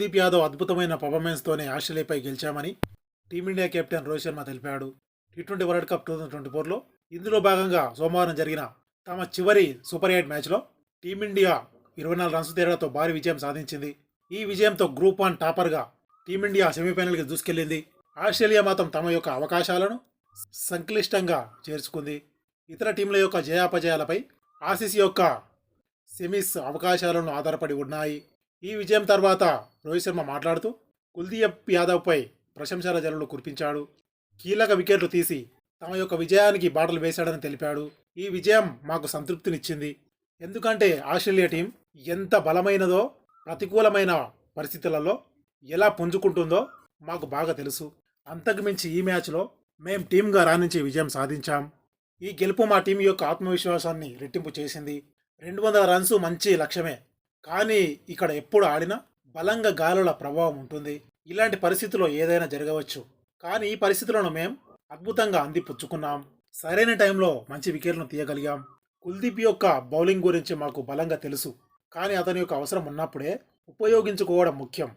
కుల్దీప్ యాదవ్ అద్భుతమైన పర్ఫార్మెన్స్తోనే ఆస్ట్రేలియాపై గెలిచామని team India captain Rohit Sharma తెలిపాడు. T twenty World Cup two thousand twenty ఫోర్లో ఇందులో భాగంగా సోమవారం జరిగిన తమ చివరి సూపర్ ఎయిట్ మ్యాచ్లో టీమిండియా ఇరవై నాలుగు రన్స్ తేడాతో భారీ విజయం సాధించింది. ఈ విజయంతో గ్రూప్ వన్ టాపర్గా టీమిండియా సెమీఫైనల్కి దూసుకెళ్ళింది ఆస్ట్రేలియా మాత్రం తమ యొక్క అవకాశాలను సంక్లిష్టంగా చేర్చుకుంది. ఇతర టీంల యొక్క జయాపజయాలపై ఆసీస్ యొక్క సెమీస్ అవకాశాలను ఆధారపడి ఉన్నాయి. ఈ విజయం తర్వాత రోహిత్ శర్మ మాట్లాడుతూ కుల్దీప్ యాదవ్పై ప్రశంసల జల్లులు కురిపించాడు. కీలక వికెట్లు తీసి తమ యొక్క విజయానికి బాటలు వేశాడని తెలిపాడు. ఈ విజయం మాకు సంతృప్తినిచ్చింది. ఎందుకంటే ఆస్ట్రేలియా టీం ఎంత బలమైనదో ప్రతికూలమైన పరిస్థితులలో ఎలా పుంజుకుంటుందో మాకు బాగా తెలుసు. అంతకుమించి ఈ మ్యాచ్లో మేం టీంగా రాణించి విజయం సాధించాం. ఈ గెలుపు మా టీం యొక్క ఆత్మవిశ్వాసాన్ని రెట్టింపు చేసింది. రెండు వందల రన్స్ మంచి లక్ష్యమే. కానీ ఇక్కడ ఎప్పుడు ఆడినా బలంగా గాలుల ప్రభావం ఉంటుంది. ఇలాంటి పరిస్థితుల్లో ఏదైనా జరగవచ్చు. కానీ ఈ పరిస్థితులను మేం అద్భుతంగా అందిపుచ్చుకున్నాం. సరైన టైంలో మంచి వికెట్లను తీయగలిగాం. కుల్దీప్ యొక్క బౌలింగ్ గురించి మాకు బలంగా తెలుసు. కానీ అతని యొక్క అవసరం ఉన్నప్పుడే ఉపయోగించుకోవడం ముఖ్యం.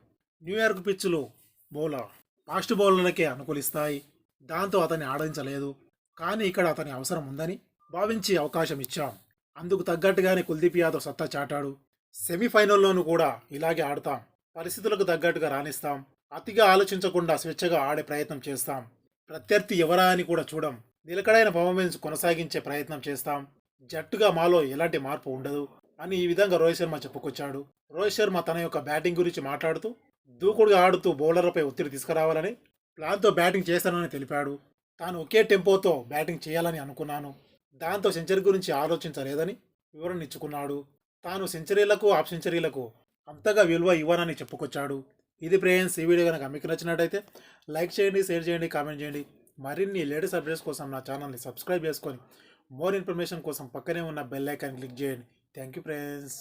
న్యూయార్క్ పిచ్చులు బౌలర్ ఫాస్ట్ బౌలర్లకే అనుకూలిస్తాయి. దాంతో అతన్ని ఆడించలేదు. కానీ ఇక్కడ అతని అవసరం ఉందని భావించి అవకాశం ఇచ్చాం. అందుకు తగ్గట్టుగానే కుల్దీప్ యాదవ్ సత్తా చాటాడు. సెమీఫైనల్లోనూ కూడా ఇలాగే ఆడతాం. పరిస్థితులకు తగ్గట్టుగా రాణిస్తాం. అతిగా ఆలోచించకుండా స్వేచ్ఛగా ఆడే ప్రయత్నం చేస్తాం. ప్రత్యర్థి ఎవరా అని కూడా చూడం. నిలకడైన పర్ఫార్మెన్స్ కొనసాగించే ప్రయత్నం చేస్తాం. జట్టుగా మాలో ఎలాంటి మార్పు ఉండదు అని ఈ విధంగా రోహిత్ శర్మ చెప్పుకొచ్చాడు. రోహిత్ శర్మ తన యొక్క బ్యాటింగ్ గురించి మాట్లాడుతూ దూకుడుగా ఆడుతూ బౌలర్లపై ఒత్తిడి తీసుకురావాలని ప్లాన్తో బ్యాటింగ్ చేస్తానని తెలిపాడు. తాను ఒకే టెంపోతో బ్యాటింగ్ చేయాలని అనుకున్నాను. దాంతో సెంచరీ గురించి ఆలోచించలేదని వివరణ ఇచ్చుకున్నాడు. తాను సెంచరీలకు హాఫ్ సెంచరీలకు అంతగా విలువ ఇవ్వనని చెప్పుకొచ్చాడు. ఇది ప్రేయన్స్ ఈ వీడియో కనుక మీకు నచ్చినట్టయితే లైక్ చేయండి షేర్ చేయండి కామెంట్ చేయండి. మరిన్ని లేటెస్ట్ అప్డేట్స్ కోసం నా ఛానల్ని సబ్స్క్రైబ్ చేసుకొని మోర్ ఇన్ఫర్మేషన్ కోసం పక్కనే ఉన్న బెల్ ఐకాన్ క్లిక్ చేయండి. Thank you friends.